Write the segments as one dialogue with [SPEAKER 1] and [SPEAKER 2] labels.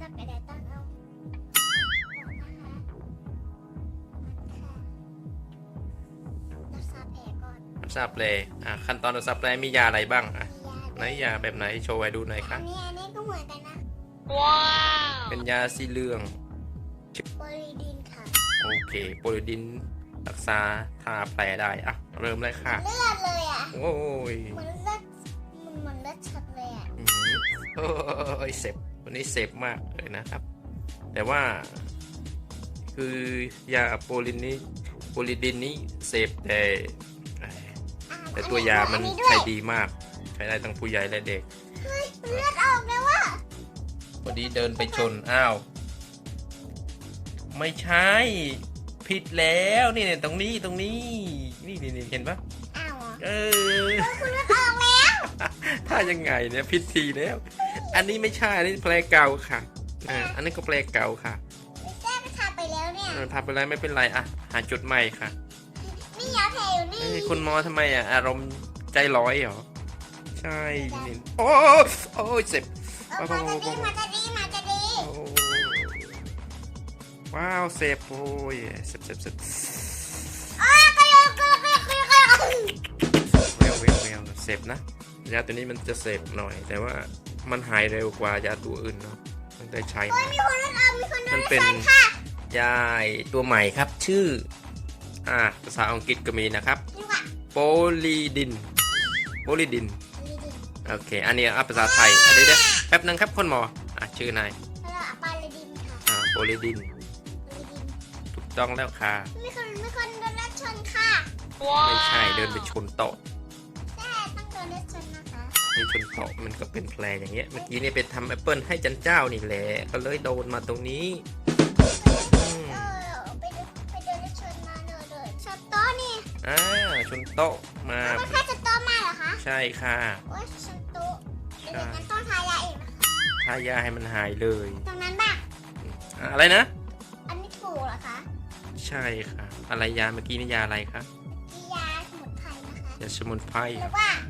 [SPEAKER 1] จะไปได้ต้องเอารักษาแผลก่อน
[SPEAKER 2] รับทราบเลยอะขั้นตอนรับทราบเลยมียาอะไรบ้างอะ
[SPEAKER 1] มี
[SPEAKER 2] ไหนยาแบบไหนโชว์ให้ดูหน่อยค
[SPEAKER 1] อั
[SPEAKER 2] รับ
[SPEAKER 1] นนี้อันนี้ก็เหมือนกันนะ
[SPEAKER 2] เป็นยาสีเหลือง
[SPEAKER 1] โปริดินค่ะ
[SPEAKER 2] โอเคโปรดินรักษาทาแผลได้อะเริ่มเลยค่ะ
[SPEAKER 1] เลือดเลยอะ
[SPEAKER 2] โอ้ย
[SPEAKER 1] เหมือนเลือดมันเหมือนเลือดชัดเลยอะ
[SPEAKER 2] อื้อหือ โอ้ยเสพวันนี้เสพมากเลยนะครับ แต่ว่า คือยาโปรลินนี้โปรลิดินนี้เสพแต่
[SPEAKER 1] อะ
[SPEAKER 2] แต่ตัวยามัน
[SPEAKER 1] อัด้ว
[SPEAKER 2] ใช้
[SPEAKER 1] ย
[SPEAKER 2] ดีมาก ใช้ได้ทั้งผู้ใหญ่และเด็ก
[SPEAKER 1] เลือดออกแล้วว่ะ
[SPEAKER 2] พอดีเดินไปชนอ้าว ไม่ใช่ผิดแล้วนี่เนี่ยตรงนี้ตรงนี้ นี่นี่นี่เห็นปะ
[SPEAKER 1] อ้าวเหรอ
[SPEAKER 2] เออ
[SPEAKER 1] คุณเลือดออกแล้ว
[SPEAKER 2] ถ้า ยังไงเนี่ยผิดทีแล้ว อันนี้ไม่ใช่อันนี้แผลเก่าค่ะอ่าอันนี้ก็แผลเก่าค่ะ
[SPEAKER 1] ไม่แก้ไปทาไปแล้วเนี่ย
[SPEAKER 2] เออทำไปแล้วไม่เป็นไรอะหาจุดใหม่ค่ะ
[SPEAKER 1] นี่ยาแผลอยู่นี่
[SPEAKER 2] เอ้ยคุณหมอทำไมอะอารมณ์ใจร้อยเหรอใช่นี่โอ้โอ้ยเจ็บ
[SPEAKER 1] เออมาจะดีมาจะดีมาจะดี
[SPEAKER 2] โอ้ว้าวเซฟโอ้ยเซฟเซฟเซฟ
[SPEAKER 1] อ้าวก็ยังก็ยังก็ยังก็ยัง
[SPEAKER 2] เวลเวลเวลเซฟนะ ยาตัวนี้มันจะเซฟหน่อย แต่ว่ามันหายเร็วกว่ายาตัวอื่นเนาะตั้งแต่ใช้มา
[SPEAKER 1] มีคนเลือดออกมีคนโด
[SPEAKER 2] มันน
[SPEAKER 1] เลื
[SPEAKER 2] เป็
[SPEAKER 1] อนดค่ะ
[SPEAKER 2] ยาตัวใหม่ครับชื่ออ่าภาษาอังกฤษก็มีนะครับ
[SPEAKER 1] นี่ว่ะ
[SPEAKER 2] โพลีดินโพลีดิน
[SPEAKER 1] นี่ดิ
[SPEAKER 2] โอเค อันนี้อะภาษาไทยอะเดี๋ยวเดี๋ยวแป๊บนึงครับคุณหมออะชื่อนาย
[SPEAKER 1] แล้วอะปาลดินค่ะ
[SPEAKER 2] อ่าโพลีดิน
[SPEAKER 1] ปาลดิน
[SPEAKER 2] ถูกต้องแล้วค่ะ
[SPEAKER 1] มีคนมีคนโดนเลือดชนค่ะ
[SPEAKER 2] ไม่ใช่เดินไปชนโต๊ะ
[SPEAKER 1] นะคะ
[SPEAKER 2] นี่ชนโต๊ะมันก็เป็นแผลอย่างเงี้ย เมื่อกี้นี่ไปทำแอปเปิลให้จันเจ้านี่แหละ ก็เลยโดนมาตรงนี้อืม
[SPEAKER 1] เออไปโดนไปโดนเลือดชนมาเนอะเลยชนโต๊ะนี่
[SPEAKER 2] อ่า ชนโต๊ะมา
[SPEAKER 1] มันแค่ชนโต๊ะมาเหรอคะ
[SPEAKER 2] ใช่ค่ะ
[SPEAKER 1] โอ้ยชนโต๊ะเดี๋ยวงั้นต้องทายาอีกนะคะ
[SPEAKER 2] ทายาให้มันหายเลย
[SPEAKER 1] ตรงนั้นบ้าง
[SPEAKER 2] อะอะไรนะ
[SPEAKER 1] อันนี้ถูกเหรอคะ
[SPEAKER 2] ใช่ค่ะ อะไรยาเมื่อกี้นี่ยาอะไรคะ
[SPEAKER 1] นี่ยาสมุนไพรนะคะ
[SPEAKER 2] ยาสมุนไพร
[SPEAKER 1] หรือว่ายาหรือว่า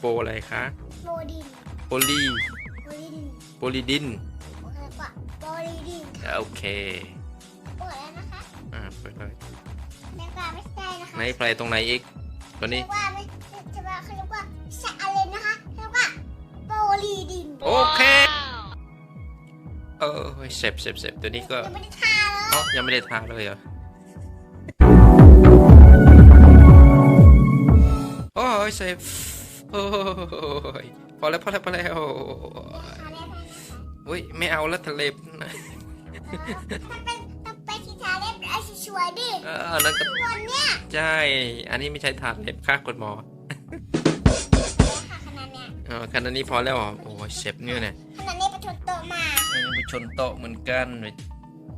[SPEAKER 2] โปอะไรคะ
[SPEAKER 1] โบดิน
[SPEAKER 2] โพลี
[SPEAKER 1] โบลิดิน
[SPEAKER 2] โพลีดิน
[SPEAKER 1] โอเคกว่าโบลิดินค่ะ
[SPEAKER 2] โอเค
[SPEAKER 1] เปิดแล้วนะคะ
[SPEAKER 2] อ่าไปเลย
[SPEAKER 1] แล้วก็ไม่ใช่นะคะ
[SPEAKER 2] ไหนแผลตรงไหนอีกตัวนี้
[SPEAKER 1] เรียกว่าไม่จะว่าเขาเรียกว่าชาเลนนะคะเรียกว่าโบลีดิน
[SPEAKER 2] โอเคเออเสพเสพเสพตัวนี้ก็
[SPEAKER 1] ยังไม่ได้ทาเลย
[SPEAKER 2] อ๋อยังไม่ได้ทาเลยเหรอโอ้ยเสพ โอ้ยพอแล้วพอแล้วพอแล้ว
[SPEAKER 1] ทาแล้วนะคะ
[SPEAKER 2] อุ้ยไม่เอาแล้วทะเลนะ
[SPEAKER 1] ถ้าเป็นต้องไปที่ทาเล็บไอ้ชัวร์ๆดิ
[SPEAKER 2] เอออันนั้นก็
[SPEAKER 1] วันเนี้ย
[SPEAKER 2] ใช่ อันนี้ไม่ใช่ทาเล็บค่ะคุณหมอ
[SPEAKER 1] ค่ะขนาดเนี้ย
[SPEAKER 2] เออขนาดนี้พอแล้วเหรอโอ้ยเสพเนี่ยเนี่ย
[SPEAKER 1] ขนาดนี้ไปชนโต๊ะมา
[SPEAKER 2] เออไปชนโต๊ะเหมือนกันไป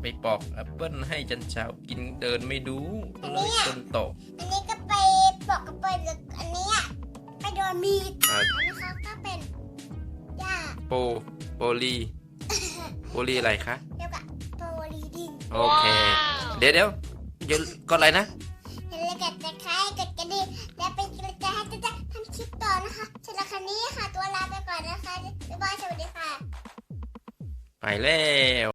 [SPEAKER 2] ไปปอกแอปเปิ้ลให้จันเช้ากินเดินไม่ดูก็เลยชนโต๊ะ
[SPEAKER 1] อันนี้ก็ไปบอกกับไปกับอันเนี้ย ไปโดนมีด
[SPEAKER 2] อ่า
[SPEAKER 1] อันนะคะก็เป็นยา
[SPEAKER 2] โปโปลีโปลีอะไรคะ
[SPEAKER 1] เรียกว่าโบลีดิน
[SPEAKER 2] โอเค เดี๋ยวเดี๋ยวเดี๋ยวก็อะไรนะ
[SPEAKER 1] เห็นแล้วกดตะไคร้กดกระดิ่งและเป็นกำลังใจให้จะทำคลิปต่อนะคะสำหรับครั้งนี้ค่ะตัวลาไปก่อนนะคะบ๊ายบายสวัสดีค่ะ
[SPEAKER 2] ไปแล้ว